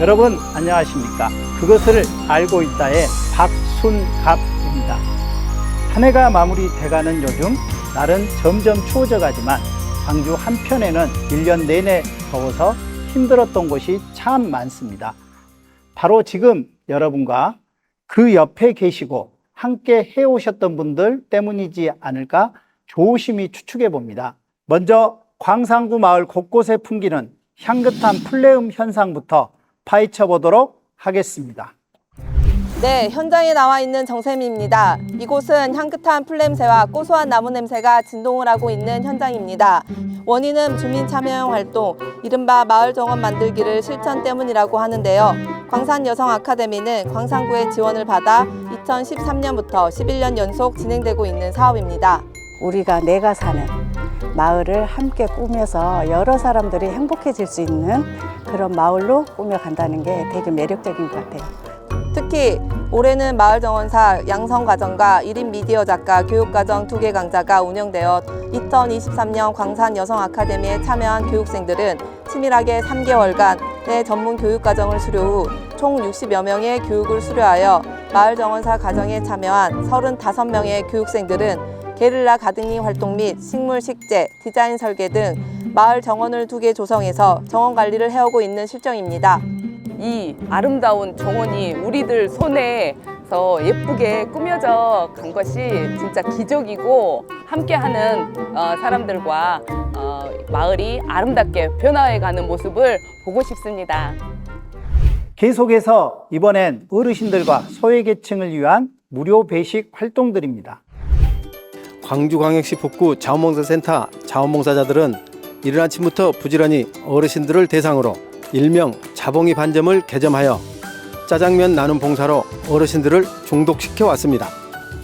여러분 안녕하십니까? 그것을 알고 있다의 박순갑입니다. 한 해가 마무리 돼가는 요즘 날은 점점 추워져가지만 광주 한편에는 1년 내내 더워서 힘들었던 곳이 참 많습니다. 바로 지금 여러분과 그 옆에 계시고 함께 해오셨던 분들 때문이지 않을까 조심히 추측해 봅니다. 먼저 광산구 마을 곳곳에 풍기는 향긋한 플레음 현상부터 파헤쳐 보도록 하겠습니다. 네, 현장에 나와 있는 정샘입니다. 이곳은 향긋한 풀냄새와 고소한 나무 냄새가 진동을 하고 있는 현장입니다. 원인은 주민 참여형 활동, 이른바 마을 정원 만들기를 실천 때문이라고 하는데요. 광산 여성 아카데미는 광산구의 지원을 받아 2013년부터 11년 연속 진행되고 있는 사업입니다. 우리가 내가 사는 마을을 함께 꾸며서 여러 사람들이 행복해질 수 있는 그런 마을로 꾸며간다는 게 되게 매력적인 것 같아요. 특히 올해는 마을정원사 양성가정과 1인 미디어 작가 교육과정 두 개 강좌가 운영되어 2023년 광산 여성 아카데미에 참여한 교육생들은 치밀하게 3개월간의 전문 교육과정을 수료 후 총 60여 명의 교육을 수료하여 마을정원사 과정에 참여한 35명의 교육생들은 게릴라 가드닝 활동 및 식물 식재, 디자인 설계 등 마을 정원을 두 개 조성해서 정원 관리를 해오고 있는 실정입니다. 이 아름다운 정원이 우리들 손에 서 예쁘게 꾸며져 간 것이 진짜 기적이고 함께하는 어, 사람들과 어, 마을이 아름답게 변화해가는 모습을 보고 싶습니다. 계속해서 이번엔 어르신들과 소외계층을 위한 무료 배식 활동들입니다. 광주광역시 북구 자원봉사센터 자원봉사자들은 이른 아침부터 부지런히 어르신들을 대상으로 일명 자봉이 반점을 개점하여 짜장면 나눔 봉사로 어르신들을 중독시켜 왔습니다.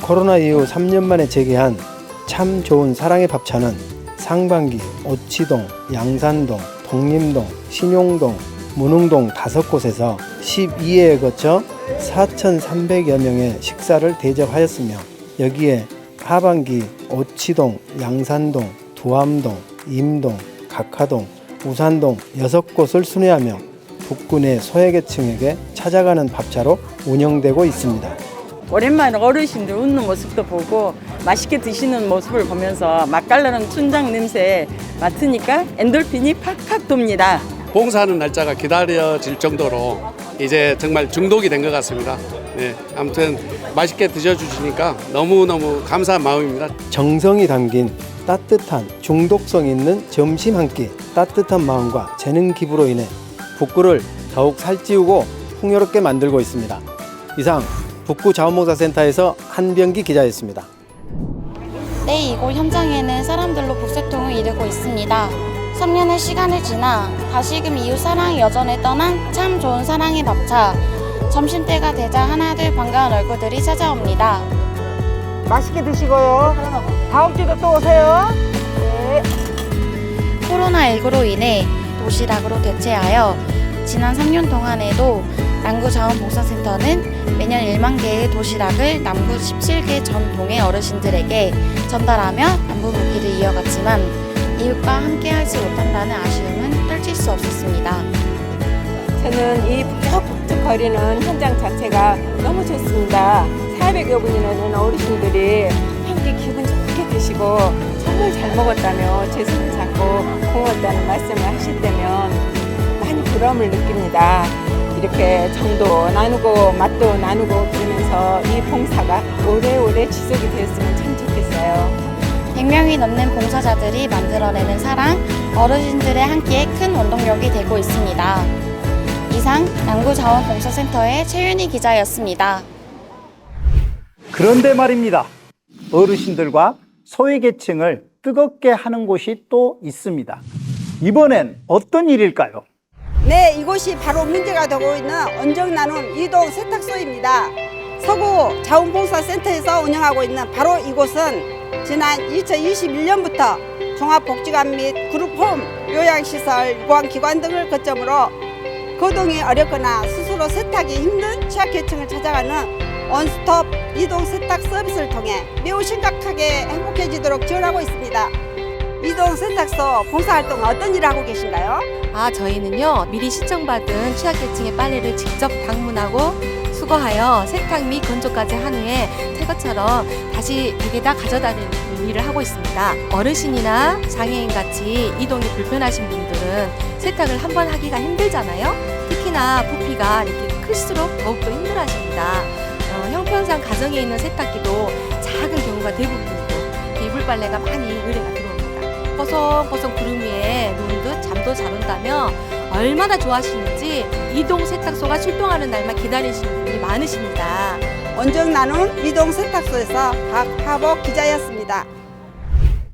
코로나 이후 3년 만에 재개한 참 좋은 사랑의 밥차는 상반기, 오치동, 양산동, 독림동, 신용동, 문흥동 다섯 곳에서 12회에 거쳐 4,300여 명의 식사를 대접하였으며 여기에 하반기 오치동, 양산동, 두암동, 임동, 각하동, 우산동 여섯 곳을 순회하며 북군의 소외계층에게 찾아가는 밥차로 운영되고 있습니다. 오랜만에 어르신들 웃는 모습도 보고 맛있게 드시는 모습을 보면서 맛깔나는 춘장 냄새 맡으니까 엔돌핀이 팍팍 돕니다. 봉사하는 날짜가 기다려질 정도로 이제 정말 중독이 된 것 같습니다. 네, 아무튼 맛있게 드셔주시니까 너무너무 감사한 마음입니다. 정성이 담긴 따뜻한 중독성 있는 점심 한 끼 따뜻한 마음과 재능 기부로 인해 북구를 더욱 살찌우고 풍요롭게 만들고 있습니다. 이상 북구 자원봉사센터에서 한병기 기자였습니다. 네, 이곳 현장에는 사람들로 북새통을 이루고 있습니다. 3년의 시간을 지나 다시금 이웃 사랑이 여전에 떠난 참 좋은 사랑의 밥차. 점심때가 되자 하나둘 반가운 얼굴들이 찾아옵니다. 맛있게 드시고요. 다음 주도 또 오세요. 코로나19로 인해 도시락으로 대체하여 지난 3년 동안에도 남구 자원봉사센터는 매년 1만 개의 도시락을 남구 17개 전 동의 어르신들에게 전달하며 남부복귀를 이어갔지만 이웃과 함께하지 못한다는 아쉬움은 떨칠 수 없었습니다. 저는 이 북적북적거리는 현장 자체가 너무 좋습니다. 400여 분이 넘는 어르신들이 함께 기분 좋게 드시고 정말 잘 먹었다며 제 손을 잡고 고맙다는 말씀을 하실 때면 많이 보람을 느낍니다. 이렇게 정도 나누고 맛도 나누고 그러면서 이 봉사가 오래오래 지속이 되었으면 참 좋겠어요. 100명이 넘는 봉사자들이 만들어내는 사랑, 어르신들의 함께 큰 원동력이 되고 있습니다. 이상 남구자원봉사센터의 최윤희 기자였습니다. 그런데 말입니다. 어르신들과 소외계층을 뜨겁게 하는 곳이 또 있습니다. 이번엔 어떤 일일까요? 네, 이곳이 바로 문제가 되고 있는 언정 나눔 이동 세탁소입니다. 서구 자원봉사센터에서 운영하고 있는 바로 이곳은 지난 2021년부터 종합복지관 및 그룹홈 요양시설, 유관기관 등을 거점으로 거동이 어렵거나 스스로 세탁이 힘든 취약계층을 찾아가는 원스톱 이동 세탁 서비스를 통해 매우 심각하게 행복해지도록 지원하고 있습니다. 이동 세탁소 봉사활동 어떤 일을 하고 계신가요? 아, 저희는요, 미리 신청받은 취약계층의 빨래를 직접 방문하고 수거하여 세탁 및 건조까지 한 후에 새 것처럼 다시 댁에다 가져다니는 일을 하고 있습니다. 어르신이나 장애인 같이 이동이 불편하신 분들은 세탁을 한 번 하기가 힘들잖아요. 특히나 부피가 이렇게 클수록 더욱더 힘들어 하십니다. 어, 형편상 가정에 있는 세탁기도 작은 경우가 대부분이고 이불 빨래가 많이 의뢰가 들어옵니다. 뽀송뽀송 구름 위에 누운 듯 잠도 잘 온다며 얼마나 좋아하시는지 이동 세탁소가 출동하는 날만 기다리시는 분이 많으십니다. 원정 나눔 이동 세탁소에서 박하복 기자였습니다.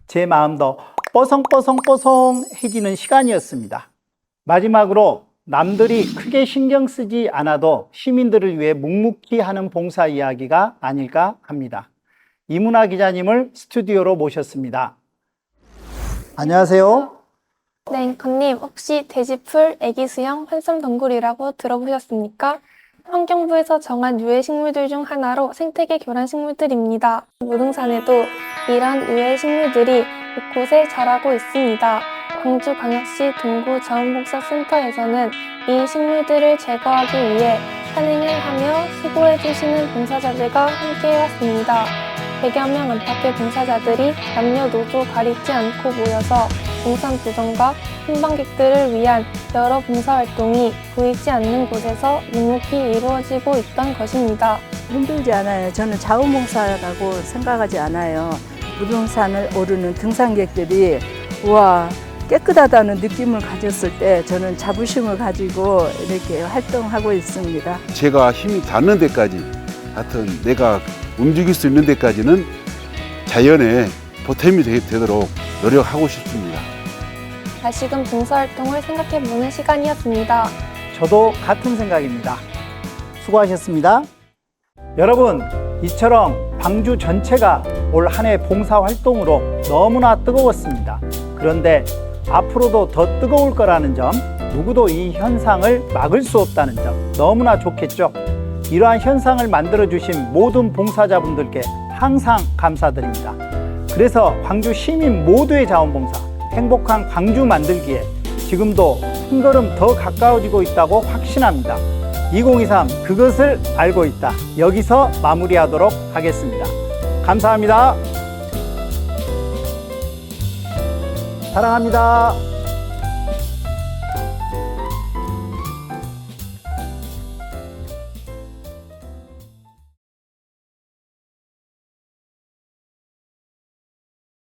제 마음도 뽀송뽀송뽀송해지는 시간이었습니다. 마지막으로 남들이 크게 신경 쓰지 않아도 시민들을 위해 묵묵히 하는 봉사 이야기가 아닐까 합니다. 이문아 기자님을 스튜디오로 모셨습니다. 안녕하세요. 네, 앵커님, 혹시 돼지풀, 애기수영, 환삼덩굴이라고 들어보셨습니까? 환경부에서 정한 유해 식물들 중 하나로 생태계 교란 식물들입니다. 무등산에도 이런 유해 식물들이 곳곳에 자라고 있습니다. 광주광역시 동구 자원봉사센터에서는 이 식물들을 제거하기 위해 산행을 하며 수고해주시는 봉사자들과 함께해왔습니다. 100여 명 안팎의 봉사자들이 남녀노소 가리지 않고 모여서 봉산 부정과 hin방객들을 위한 여러 봉사활동이 보이지 않는 곳에서 묵묵히 이루어지고 있던 것입니다. 힘들지 않아요. 저는 자원봉사라고 생각하지 않아요. 무등산을 오르는 등산객들이 우와 깨끗하다는 느낌을 가졌을 때 저는 자부심을 가지고 이렇게 활동하고 있습니다. 제가 힘이 닿는 데까지 하여튼 내가 움직일 수 있는 데까지는 자연에 보탬이 되- 되도록 노력하고 싶습니다. 다시금 봉사활동을 생각해보는 시간이었습니다. 저도 같은 생각입니다. 수고하셨습니다. 여러분, 이처럼 광주 전체가 올 한 해 봉사 활동으로 너무나 뜨거웠습니다. 그런데 앞으로도 더 뜨거울 거라는 점, 누구도 이 현상을 막을 수 없다는 점 너무나 좋겠죠. 이러한 현상을 만들어주신 모든 봉사자분들께 항상 감사드립니다. 그래서 광주 시민 모두의 자원봉사, 행복한 광주 만들기에 지금도 한 걸음 더 가까워지고 있다고 확신합니다. 2023 그것을 알고 있다. 여기서 마무리하도록 하겠습니다. 감사합니다. 사랑합니다.